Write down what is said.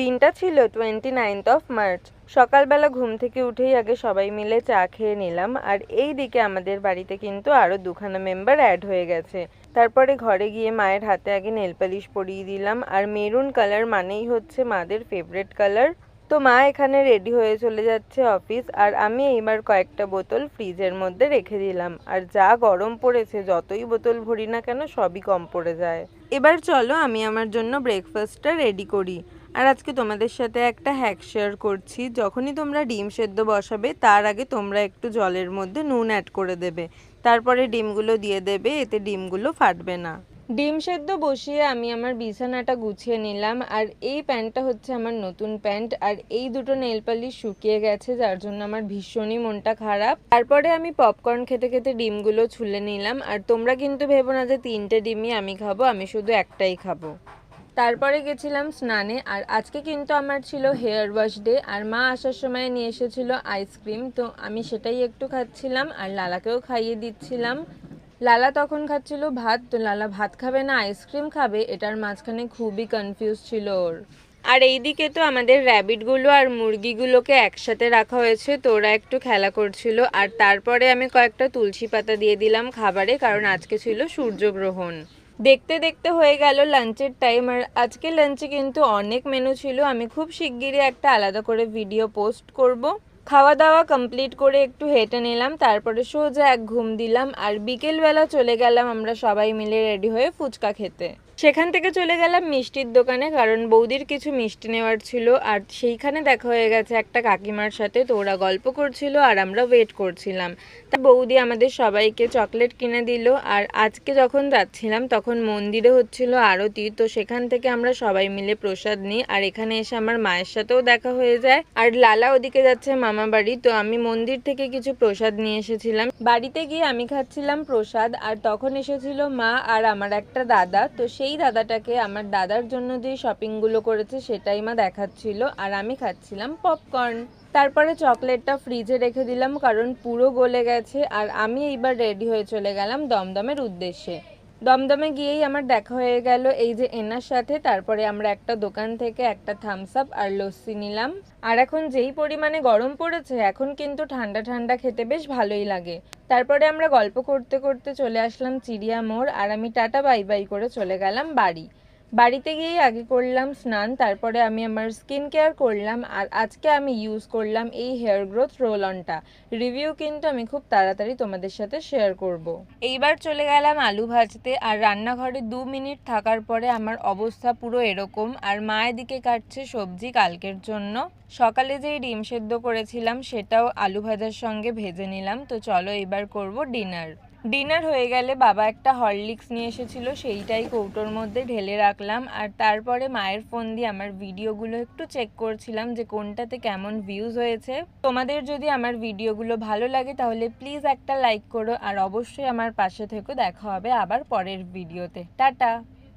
দিনটা ছিল twenty ninth of March সকালবেলা ঘুম থেকে উঠেই আগে সবাই মিলে চা খেয়ে নিলাম, আর এই দিকে আমাদের বাড়িতে কিন্তু আরও দুখানা মেম্বার অ্যাড হয়ে গেছে। তারপরে ঘরে গিয়ে মায়ের হাতে আগে নেল পালিশ পরিয়ে দিলাম, আর মেরুন কালার মানেই হচ্ছে মাদের ফেভারেট কালার তো মা এখানে রেডি হয়ে চলে যাচ্ছে অফিস আর আমি এইবার কয়েকটা বোতল ফ্রিজের মধ্যে রেখে দিলাম। আর যা গরম পড়েছে, যতই বোতল ভরি না কেন, সবই কম পড়ে যায়। এবার চলো আমি আমার জন্য ব্রেকফাস্টটা রেডি করি। আর আজকে তোমাদের সাথে একটা হ্যাক শেয়ার করছি। যখনই তোমরা ডিম সেদ্ধ বসাবে, তার আগে তোমরা একটু জলের মধ্যে নুন অ্যাড করে দেবে। তারপরে ডিমগুলো দিয়ে দেবে, এতে ডিমগুলো ফাটবে না। ডিম সেদ্ধ বসিয়ে আমি আমার বিছানাটা গুছিয়ে নিলাম, আর এই প্যান্টটা হচ্ছে আমার নতুন প্যান্ট, আর এই দুটো নেল পালিশ শুকিয়ে গেছে, যার জন্য আমার ভীষণই মনটা খারাপ। তারপরে আমি পপকর্ন খেতে খেতে ডিমগুলো ছুলে নিলাম, আর তোমরা কিন্তু ভেবো না যে তিনটে ডিমই আমি খাব, আমি শুধু একটাই খাব। তারপরে গেছিলাম স্নানে, আর আজকে কিন্তু আমার ছিল হেয়ার ওয়াশ ডে আর মা আসার সময় নিয়ে এসেছিল আইসক্রিম তো আমি সেটাই একটু খাচ্ছিলাম, আর লালাকেও খাইয়ে দিচ্ছিলাম। লালা তখন খাচ্ছিল ভাত, তো লালা ভাত খাবে না আইসক্রিম খাবে, এটার মাঝখানে খুবই কনফিউজ ছিল ওর। আর এইদিকে তো আমাদের র্যাবিটগুলো আর মুরগিগুলোকে একসাথে রাখা হয়েছে, তো ওরা একটু খেলা করছিল, আর তারপরে আমি কয়েকটা তুলসী পাতা দিয়ে দিলাম খাবারে, কারণ আজকে ছিল সূর্যগ্রহণ। দেখতে দেখতে হয়ে গেল লাঞ্চের টাইম আর আজকে লাঞ্চে কিন্তু অনেক মেনু ছিল। আমি খুব শিগগিরই একটা আলাদা করে ভিডিও পোস্ট করব। খাওয়া দাওয়া কমপ্লিট করে একটু হেঁটে নিলাম, তারপরে সোজা এক ঘুম দিলাম, আর বিকেলবেলা চলে গেলাম আমরা সবাই মিলে রেডি হয়ে ফুচকা খেতে। সেখান থেকে চলে গেলাম মিষ্টির দোকানে, কারণ বৌদির কিছু মিষ্টি নেওয়ার ছিল। আর সেইখানে দেখা হয়ে গেছে একটা কাকিমার সাথে, তো ওরা গল্প করছিল আর আমরা ওয়েট করছিলাম। তা বৌদি আমাদের সবাইকে চকলেট কিনে দিল। আর আজকে যখন যাচ্ছিলাম, তখন মন্দিরে হচ্ছিল আরতি, তো সেখান থেকে আমরা সবাই মিলে প্রসাদ নিই। আর এখানে এসে আমার মায়ের সাথেও দেখা হয়ে যায়। আর লালা ওদিকে যাচ্ছে মামা বাড়ি, তো আমি মন্দির থেকে কিছু প্রসাদ নিয়ে এসেছিলাম। বাড়িতে গিয়ে আমি খাচ্ছিলাম প্রসাদ, আর তখন এসেছিল মা আর আমার একটা দাদা, তো সেই দাদাটাকে আমার দাদার জন্য যে শপিংগুলো করেছে সেটাই মা দেখাচ্ছিল আর আমি খাচ্ছিলাম পপকর্ন তারপরে চকলেটটা ফ্রিজে রেখে দিলাম কারণ পুরো গলে গেছে আর আমি এইবার রেডি হয়ে চলে গেলাম দমদমের উদ্দেশ্যে। দমদমে গিয়েই আমার দেখা হয়ে গেল এই যে এনার সাথে, তারপরে আমরা একটা দোকান থেকে একটা থামস আপ আর লস্যি নিলাম। আর এখন যেই পরিমাণে গরম পড়েছে, এখন কিন্তু ঠান্ডা ঠান্ডা খেতে বেশ ভালোই লাগে। তারপরে আমরা গল্প করতে করতে চলে আসলাম চিড়িয়া মোড় আর আমি টাটা বাই বাই করে চলে গেলাম বাড়ি। বাড়িতে গিয়েই আগে করলাম স্নান, তারপরে আমি আমার স্কিন কেয়ার করলাম, আর আজকে আমি ইউজ করলাম এই হেয়ার গ্রোথ রোল অনটা রিভিউ কিন্তু আমি খুব তাড়াতাড়ি তোমাদের সাথে শেয়ার করব। এইবার চলে গেলাম আলু ভাজতে, আর রান্নাঘরে দু মিনিট থাকার পরে আমার অবস্থা পুরো এরকম, আর মায়ের দিকে কাটছে সবজি কালকের জন্য। সকালে যেই ডিম সেদ্ধ করেছিলাম, সেটাও আলু ভাজার সঙ্গে ভেজে নিলাম, তো চলো এবার করব ডিনার ডিনার হয়ে গেলে বাবা একটা হরলিক্স নিয়ে এসেছিল, সেইটাই কৌটোর মধ্যে ঢেলে রাখলাম। আর তারপরে মায়ের ফোন দিয়ে আমার ভিডিওগুলো একটু চেক করছিলাম যে কোনটাতে কেমন ভিউজ হয়েছে। তোমাদের যদি আমার ভিডিওগুলো ভালো লাগে তাহলে প্লিজ একটা লাইক করো, আর অবশ্যই আমার পাশে থেকে, দেখা হবে আবার পরের ভিডিওতে। টাটা!